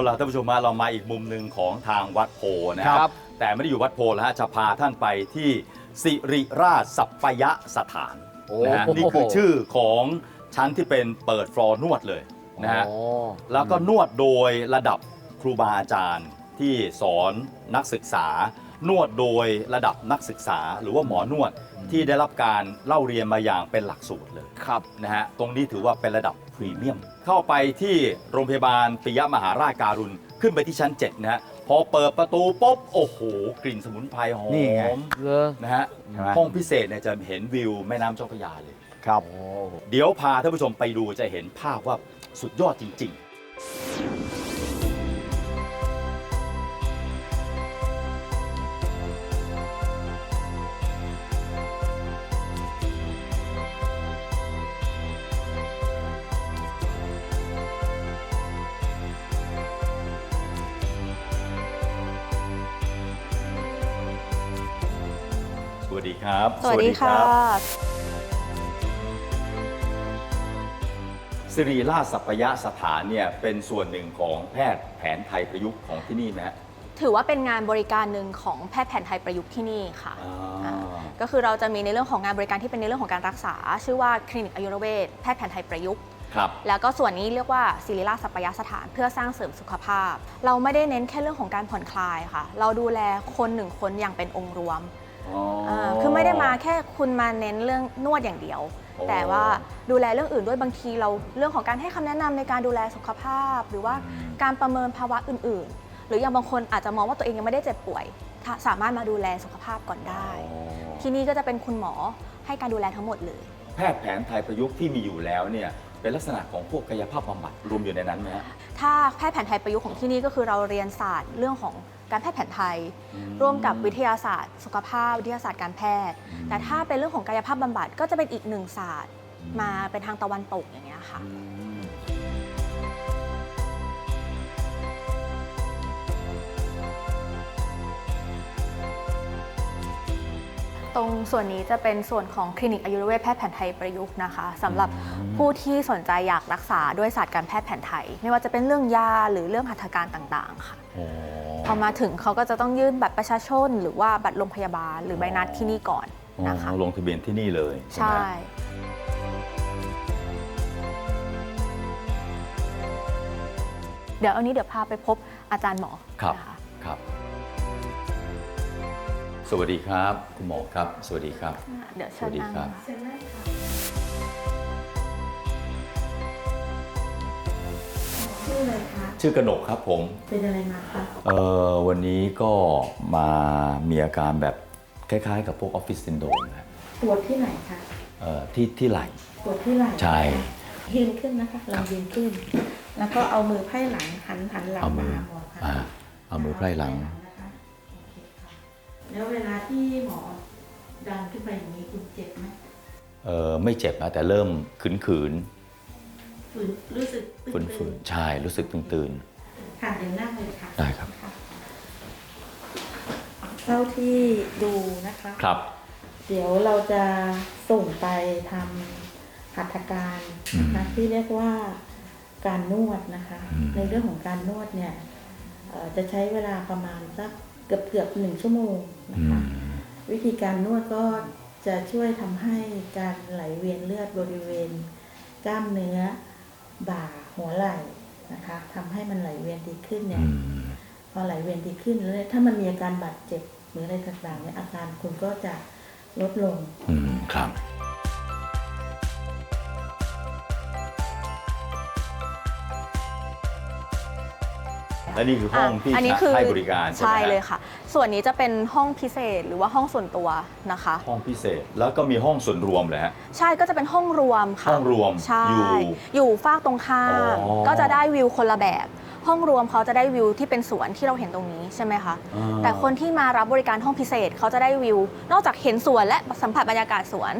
เอาล่ะท่านผู้ชมมาเรามาอีกมุมหนึ่งของทางวัดโพนะคครัรับ บ แต่ไม่ได้อยู่วัดโพแล้วฮะจะพาท่านไปที่สิริราชสัปยสถานโอ้ นะฮะนี่คือชื่อของชั้นที่เป็นเปิดฟลอร์นวดเลยนะฮะ อ๋อ แล้วก็นวดโดยระดับครูบาอาจารย์ที่สอนนักศึกษา นวดโดยระดับนักศึกษา หรือว่าหมอนวดที่ได้รับการเล่าเรียนมาอย่างเป็นหลักสูตรเลยครับ นะฮะตรงนี้ถือว่าเป็นระดับพรีเมียม เข้าไปที่โรงพยาบาลปิยมหาราชการุณ ขึ้นไปที่ชั้น 7 นะฮะ พอเปิดประตูปุ๊บ โอ้โห กลิ่นสมุนไพรหอนี่ไง มเลอนะฮะ ใช่ไหม ห้องพิเศษเนี่ยจะเห็นวิวแม่น้ำเจ้าพระยาเลย ครับโอ้เดี๋ยวพาท่านผู้ชมไปดูจะเห็นภาพว่าสุดยอดจริง ๆ วัสดีครับ สวัสดีค่ะสิริราชสัปยสถานเนี่ยเป็นส่วนหนึ่งของแพทย์แผนไทยประยุกต์ของที่นี่ไหมฮะ ถือว่าเป็นงานบริการหนึ่งของแพทย์แผนไทยประยุกต์ที่นี่ค่ะอ่าอ่าก็คือเราจะมีในเรื่องของงานบริการที่เป็นในเรื่องของการรักษา ชื่อว่าคลินิกอายุรเวชแพทย์แผนไทยประยุกต์ ครับ แล้วก็ส่วนนี้เรียกว่าศิริราชสัปยสถานเพื่อสร้างเสริมสุขภาพ เราไม่ได้เน้นแค่เรื่องของการผ่อนคลายค่ะ เราดูแลคนหนึ่งคนอย่างเป็นองค์รวม อ๋ออาคือไม่ได้มาแค่คุณมาเน้นเรื่องนวดอย่างเดียวโอ้แต่ว่าดูแลเรื่องอื่นด้วยบางทีเราเรื่องของการให้คำแนะนำในการดูแลสุขภาพ หรือว่าอืมการประเมินภาวะอื่น ๆ หรืออย่างบางคนอาจจะมองว่าตัวเองยังไม่ได้เจ็บป่วยถ้าสามารถมาดูแลสุขภาพก่อนได้อ๋อที่นี่ก็จะเป็นคุณหมอให้การดูแลทั้งหมดเลย แพทย์แผนไทยประยุกต์ที่มีอยู่แล้วเนี่ยเป็นลักษณะของพวกกายภาพบำบัดรวมอยู่ในนั้นไหมฮะ ถ้าแพทย์แผนไทยประยุกต์ของที่นี่ก็คือเราเรียนศาสตร์เรื่องของ การแพทย์แผนไทยอืมร่วมกับวิทยาศาสตร์ สุขภาพ วิทยาศาสตร์การแพทย์อืมแต่ถ้าเป็นเรื่องของกายภาพบำบัดก็จะเป็นอีกหนึ่งศาสตร์อืมมาเป็นทางตะวันตกอย่างเงี้ยค่ะอืมตรงส่วนนี้จะเป็นส่วนของคลินิกอายุรเวชแพทย์แผนไทยประยุกต์นะคะสำหรับผู้ที่สนใจอยากรักษาด้วยศาสตร์การแพทย์แผนไทย ไม่ว่าจะเป็นเรื่องยาหรือเรื่องหัตถการต่างๆ ค่ะ อ๋อพอมาถึงเขาก็จะต้องยื่นบัตรประชาชน หรือว่าบัตรโรงพยาบาล หรือใบนัดที่นี่ก่อนนะคะอ๋อลงทะเบียนที่นี่เลยใช่ไหมใช่เดี๋ยวอันนี้เดี๋ยวพาไปพบอาจารย์หมอครับนะคะครับ สวัสดีครับ คุณหมอครับ สวัสดีครับ เดี๋ยวสเชิวัญสดีนั่งครับ ออะไรคะ ชื่อกนกครับผม เป็นอะไรมาคะ เอ่อวันนี้ก็มามีอาการแบบคล้ายๆ กับพวกออฟฟิศซินโดรมนะปวดที่ไหนคะ เอ่อที่ที่ไหล่ ปวดที่ไหล่ใช่ ยืนขึ้นนะคะ ลองยืนขึ้น แล้วก็เอามือไพ่หลังหันหันหลังเอามืมาอ หาหมอค่ะอ่าเอามือไพร่หลัง นะคะโอเคค่ะแล้วเวลาที่หมอดันขึ้นไปอย่างนี้คุณเจ็บไหมเออไม่เจ็บนะแต่เริ่มขืนขืน ฝืนรู้สึกฝืนฝืนๆใช่รู้สึกตื่นตื่นค่ะเดี๋ยวนั่งเลยค่ะได้ครับะเท่าที่ดูนะคะๆครับ เดี๋ยวเราจะส่งไปทำหัตถการนะคะอืมที่เรียกว่าการนวดนะคะอืมในเรื่องของการนวดเนี่ยเอ่อจะใช้เวลาประมาณสักเกือบเกือบหนึ่งชั่วโมงนะอืคะมวิธีการนวดก็จะช่วยทำให้การไหลเวียนเลือดบริเวณ กล้ามเนื้อ บ่าหัวไหล่นะคะทำให้มันไหลเวียนดีขึ้นเนี่ยอืมพอไหลเวียนดีขึ้นแล้วเนี่ยถ้ามันมีอาการบาดเจ็บหรืออะไรต่างๆเนี่ยอาการคุณก็จะลดลงอืมครับและนี่คือห้องที่อันนี้คือให้บริการใช่ไหมใช่ฮะเลยค่ะ ส่วนนี้จะเป็นห้องพิเศษหรือว่าห้องส่วนตัวนะคะ ห้องพิเศษแล้วก็มีห้องส่วนรวมเลยฮะ ใช่ก็จะเป็นห้องรวมค่ะห้องรวมใช่อยู่อยู่ฝากตรงข้ามอ๋อ ก็จะได้วิวคนละแบบ ห้องรวมเขาจะได้วิวที่เป็นสวนที่เราเห็นตรงนี้ใช่ไหมคะ อ่าแต่คนที่มารับบริการห้องพิเศษเขาจะได้วิว นอกจากเห็นสวนและสัมผัสบรรยากาศสวน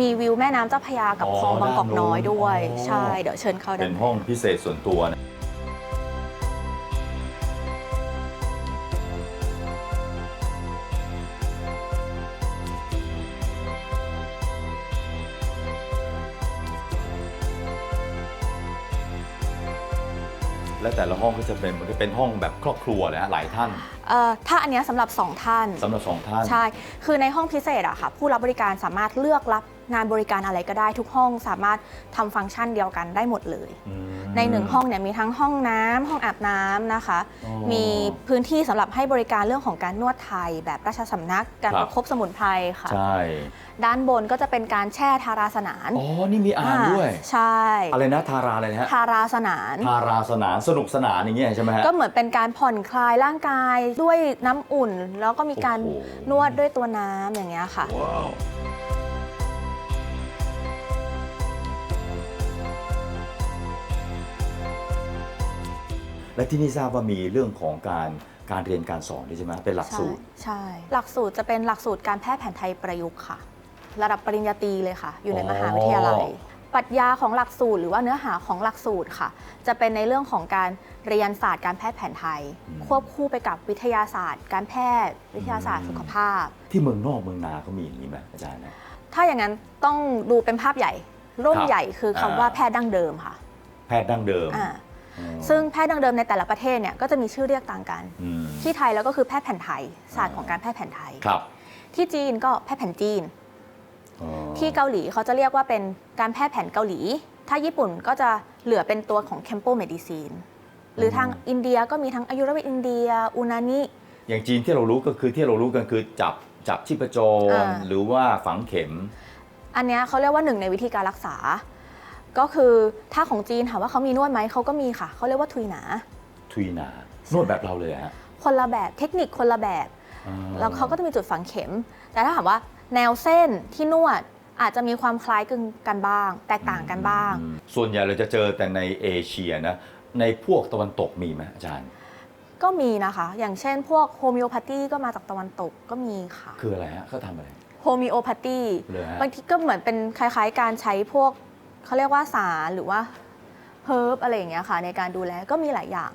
มีวิวแม่น้ำเจ้าพระยากับคลองบางกอกน้อยด้วย ใช่ เดี๋ยวเชิญเข้าได้เป็นห้องพิเศษส่วนตัวนะ และแต่ละห้องก็จะเป็นมันก็เป็นห้องแบบครอบครัวเลยฮะหลายท่านเอ่อถ้าอันเนี้ยสำหรับ 2 ท่าน สำหรับสองท่าน ใช่ คือในห้องพิเศษอะค่ะ ผู้รับบริการสามารถเลือกรับ งานบริการอะไรก็ได้ทุกห้องสามารถทำฟังก์ชันเดียวกันได้หมดเลย อืม ในหนึ่งห้องเนี่ยมีทั้งห้องน้ำห้องอาบน้ำนะคะ อ๋อมีพื้นที่สำหรับให้บริการเรื่องของการนวดไทย แบบราชสำนัก การครัปบระคบสมุนไพรค่ะ ใช่ด้านบนก็จะเป็นการแช่ทาราสนานอ๋อนี่มีอ่านด้วยใช่ อะไรนะทาราอะไรนะฮะทาราสนาน ทาราสนานสนุกสนานอย่างเงี้ยใช่ไหมฮะ ก็เหมือนเป็นการผ่อนคลายร่างกายด้วยน้ำอุ่น แล้วก็มีการโอ้โห นวดด้วยตัวน้ำอย่างเงี้ยค่ะ และที่นี่ทราบว่ามีเรื่องของการการเรียนการสอนด้วยใช่ไหมเป็นหลักใช่สูตร ใช่ หลักสูตรจะเป็นหลักสูตรการแพทย์แผนไทยประยุกต์ค่ะ ระดับปริญญาตรีเลยค่ะ อยู่ในอ๋อมหาวิทยาลัย ปรัชญาของหลักสูตรหรือว่าเนื้อหาของหลักสูตรค่ะ จะเป็นในเรื่องของการเรียนศาสตร์การแพทย์แผนไทยควบคู่ไปกับวิทยาศาสตร์ การแพทย์ วิทยาศาสตร์สุขภาพ ที่เมืองนอกเมืองนาเขามีอย่างนี้ไหมอาจารย์นะ ถ้าอย่างนั้นต้องดูเป็นภาพใหญ่ ร่มครับใหญ่คือคำอ่าว่า แพทย์ดั้งเดิมค่ะ แพทย์ดั้งเดิม อ่าอ๋อ ซึ่งแพทย์ดั้งเดิมในแต่ละประเทศเนี่ยก็จะมีชื่อเรียกต่างกันอืมที่ไทยแล้วก็คือแพทย์แผนไทยศาสตร์ของการแพทย์แผนไทยครับที่จีนก็แพทย์แผนจีนอ๋อที่เกาหลีเขาจะเรียกว่าเป็นการแพทย์แผนเกาหลี ถ้าญี่ปุ่นก็จะเหลือเป็นตัวของ Kempo Medicine หรือทางอินเดียก็มีทั้งอายุรเวทอินเดียอุนานิอย่างจีนที่เรารู้ก็คือที่เรารู้กันคือจับจับชีพจรอ่าหรือว่าฝังเข็ม อันเนี้ยเขาเรียกว่าหนึ่งในวิธีการรักษา ก็คือถ้าของจีนถามว่าเขามีนวดไหมเขาก็มีค่ะเขาเรียกว่าทุยหนา ทุยนานวดแบบเราเลยฮะคนละแบบเทคนิคคนละแบบอ่าแล้วเขาก็จะมีจุดฝังเข็ม แต่ถ้าถามว่าแนวเส้นที่นวดอาจจะมีความคล้ายคลึงกันบ้าง แตกต่างกันบ้างอืมส่วนใหญ่เราจะเจอแต่ในเอเชียนะในพวกตะวันตกมีไหมอาจารย์ ก็มีนะคะ อย่างเช่นพวกโฮมิโอพาธีก็มาจากตะวันตกก็มีค่ะ คืออะไรฮะเขาทำอะไรโฮมิโอพาธีเลยฮะบางทีก็เหมือนเป็นคล้ายๆ การใช้พวก เขาเรียกว่าสารหรือว่าเฮิร์บอะไรอย่างเงี้ยค่ะ ในการดูแลก็มีหลายอย่าง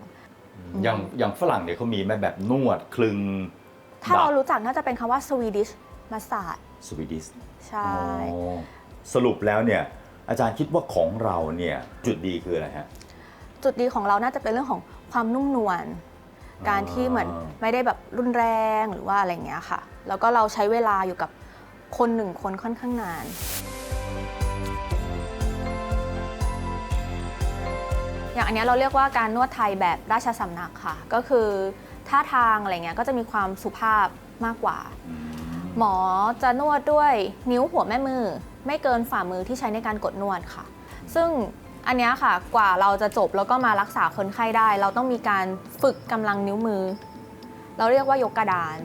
อย่างอย่างฝรั่งเนี่ยเขามีไหมแบบนวดคลึงถ้าเรารู้จักน่าจะเป็นคำว่าสวีดิชมาส a า e สวีดิสใช่สรุปแล้วเนี่ยอาจารย์คิดว่าของเราเนี่ยจุดดีคืออะไรฮะ จุดดีของเราน่าจะเป็นเรื่องของความนุ่มนวลการที่เหมือนอ่าไม่ได้แบบรุนแรงหรือว่าอะไรอย่างเงี้ยค่ะ แล้วก็เราใช้เวลาอยู่กับคนหนึ่งคนค่อนข้างนาน อย่างอันเนี้ยเราเรียกว่าการนวดไทยแบบราชสำนักค่ะ ก็คือท่าทางอะไรเงี้ยก็จะมีความสุภาพมากกว่า หมอจะนวดด้วยนิ้วหัวแม่มือ ไม่เกินฝ่ามือที่ใช้ในการกดนวดค่ะ ซึ่งอันเนี้ยค่ะกว่าเราจะจบแล้วก็มารักษาคนไข้ได้ เราต้องมีการฝึกกำลังนิ้วมือ เราเรียกว่ายกกระดาน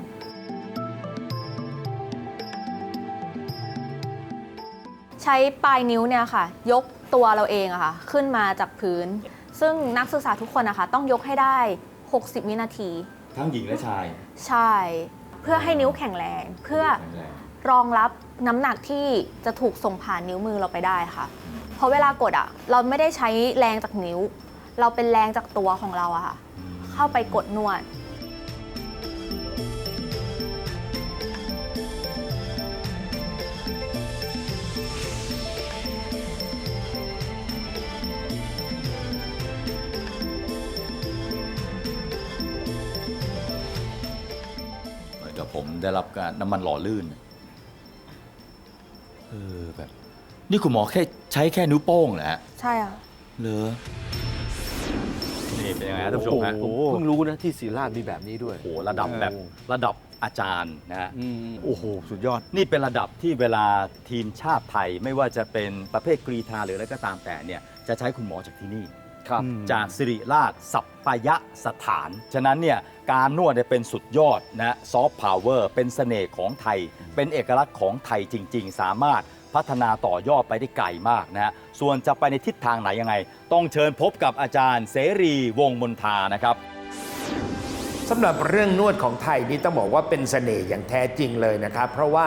ใช้ปลายนิ้วเนี่ยค่ะ ยกตัวเราเองอะค่ะ ขึ้นมาจากพื้น ซึ่งนักศึกษาทุกคนนะคะ ต้องยกให้ได้ 60 วินาที ทั้งหญิงและชาย ใช่ เพื่อให้นิ้วแข็งแรง เพื่อแข็งแรงรองรับน้ำหนักที่จะถูกส่งผ่านนิ้วมือเราไปได้ค่ะ เพราะเวลากดอะเราไม่ได้ใช้แรงจากนิ้ว เราเป็นแรงจากตัวของเราอะค่ะ เข้าไปกดนวด ได้รับการน้ำมันหล่อลื่นเออแบบ นี่คุณหมอแค่ใช้แค่นิ้วโป้งเหรอฮะใช่ค่ะ เหรอนี่เป็นยังไงฮะท่านผู้ชมฮะโอ้โห เพิ่งรู้นะที่ศรีราชมีแบบนี้ด้วย โอ้โหระดับแบบโอ้ระดับอาจารย์นะฮะ อืมโอ้โห สุดยอด นี่เป็นระดับที่เวลาทีมชาติไทยไม่ว่าจะเป็นประเภทกรีธาหรืออะไรก็ตามแต่เนี่ยจะใช้คุณหมอจากที่นี่ ครับจากสิริราชสัปปยสถาน ฉะนั้นเนี่ยการนวดเนี่ยเป็นสุดยอดนะซอฟต์พาวเวอร์เป็นเสน่ห์ของไทย เป็นเอกลักษณ์ของไทยจริง ๆ สามารถพัฒนาต่อยอดไปได้ไกลมากนะฮะส่วนจะไปในทิศทางไหนยังไง ต้องเชิญพบกับอาจารย์เสรีวงศ์มนทานะครับ สำหรับเรื่องนวดของไทยนี่ต้องบอกว่าเป็นเสน่ห์อย่างแท้จริงเลยนะครับ เพราะว่า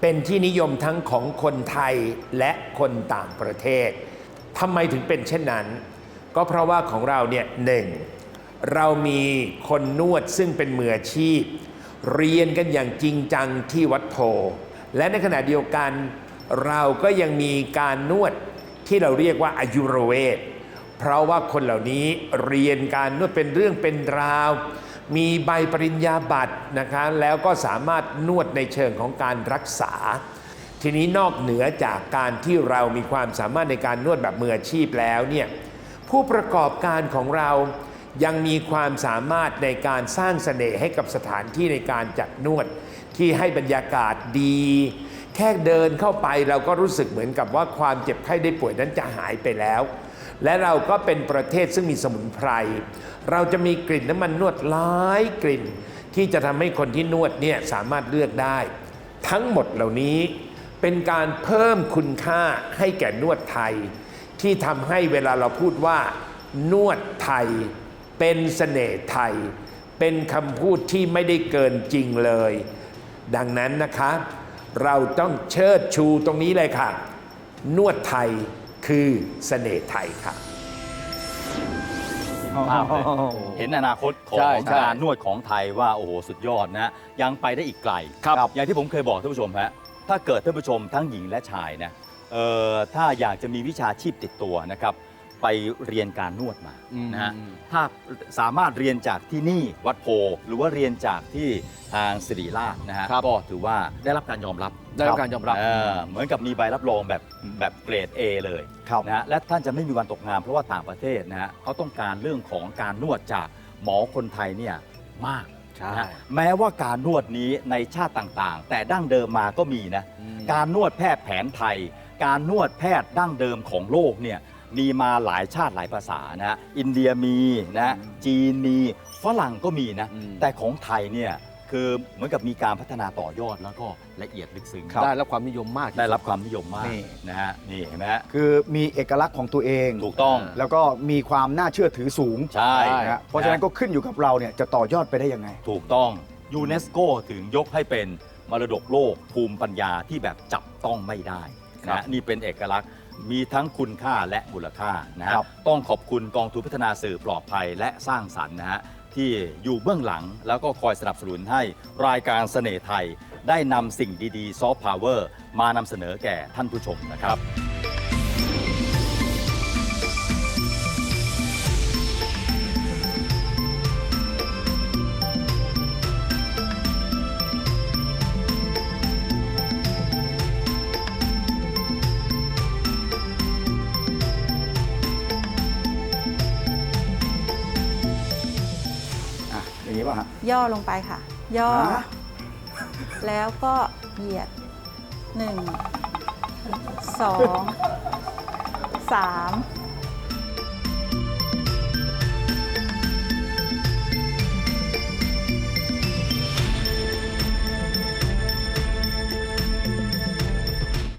เป็นที่นิยมทั้งของคนไทยและคนต่างประเทศทำไมถึงเป็นเช่นนั้น ก็เพราะว่าของเราเนี่ยหนึ่งเรามีคนนวดซึ่งเป็นมืออาชีพ เรียนกันอย่างจริงจังที่วัดโพ และในขณะเดียวกันเราก็ยังมีการนวดที่เราเรียกว่าอายุรเวทเพราะว่าคนเหล่านี้เรียนการนวดเป็นเรื่องเป็นราว มีใบปริญญาบัตรนะคะแล้วก็สามารถนวดในเชิงของการรักษา ทีนี้นอกเหนือจากการที่เรามีความสามารถในการนวดแบบมืออาชีพแล้วเนี่ย ผู้ประกอบการของเรายังมีความสามารถในการสร้างเสน่ห์ให้กับสถานที่ในการจัดนวด ที่ให้บรรยากาศดี แค่เดินเข้าไปเราก็รู้สึกเหมือนกับว่าความเจ็บไข้ได้ป่วยนั้นจะหายไปแล้ว และเราก็เป็นประเทศซึ่งมีสมุนไพร เราจะมีกลิ่นน้ำมันนวดหลายกลิ่น ที่จะทำให้คนที่นวดเนี่ยสามารถเลือกได้ ทั้งหมดเหล่านี้เป็นการเพิ่มคุณค่าให้แก่นวดไทย ที่ทำให้เวลาเราพูดว่า นวดไทย เป็นเสน่ห์ไทย เป็นคำพูดที่ไม่ได้เกินจริงเลย ดังนั้นนะคะ เราต้องเชิดชูตรงนี้เลยค่ะ นวดไทยคือเสน่ห์ไทยค่ะภาพเลยเห็นอนาคตของใช่ใช่การนวดของไทยว่าโอ้โหสุดยอดนะ ยังไปได้อีกไกลครับอย่างที่ผมเคยบอกท่านผู้ชมฮะถ้าเกิดท่านผู้ชมทั้งหญิงและชายนะ เอ่อถ้าอยากจะมีวิชาชีพติดตัวนะครับ ไปเรียนการนวดมาอืมนะฮะถ้าสามารถเรียนจากที่นี่วัดโพ หรือว่าเรียนจากที่ทางสิริราชนะฮะครับ ก็ถือว่าได้รับการยอมรับได้รับการยอมรับเเหมือนกับมีใบรับรองแบบแบบเกรด A เลยครับ นะฮะและท่านจะไม่มีวันตกงานเพราะว่าต่างประเทศนะฮะเขาต้องการเรื่องของการนวดจากหมอคนไทยเนี่ยมาก ใช่ นะฮะแม้ว่าการนวดนี้ในชาติต่างๆ แต่ดั้งเดิมมาก็มีนะ อืม การนวดแพทย์แผนไทย การนวดแพทย์ดั้งเดิมของโลกเนี่ยมีมาหลายชาติหลายภาษานะฮะอินเดียมีนะจีนมีฝรั่งก็มีนะอืมแต่ของไทยเนี่ยคือเหมือนกับมีการพัฒนาต่อยอดแล้วก็ละเอียดลึกซึ้งได้รับความนิยมมากที่ได้สุรับความนิยมมากนี่นะฮะนี่เห็นไหมฮะคือมีเอกลักษณ์ของตัวเองถูกต้อง แล้วก็มีความน่าเชื่อถือสูงใช่นะฮะเพราะฉะนั้นก็ขึ้นอยู่กับเราเนี่ยจะต่อยอดไปได้ยังไง ถูกต้องยูเนสโกถึงยกให้เป็นมรดกโลกภูมิปัญญาที่แบบจับต้องไม่ได้ ครับนะนี่เป็นเอกลักษณ์มีทั้งคุณค่าและมูลค่านะฮะครับต้องขอบคุณกองทุนพัฒนาสื่อปลอดภัยและสร้างสรรค์นะฮะที่อยู่เบื้องหลังแล้วก็คอยสนับสนุนให้รายการเสน่ห์ไทย ได้นำสิ่งดีๆซอฟต์พาวเวอร์มานำเสนอแก่ท่านผู้ชมนะครับ ป่ะฮะ ย่อลงไปค่ะ ย่อ ฮะ แล้วก็เหยียดหนึ่งสองสาม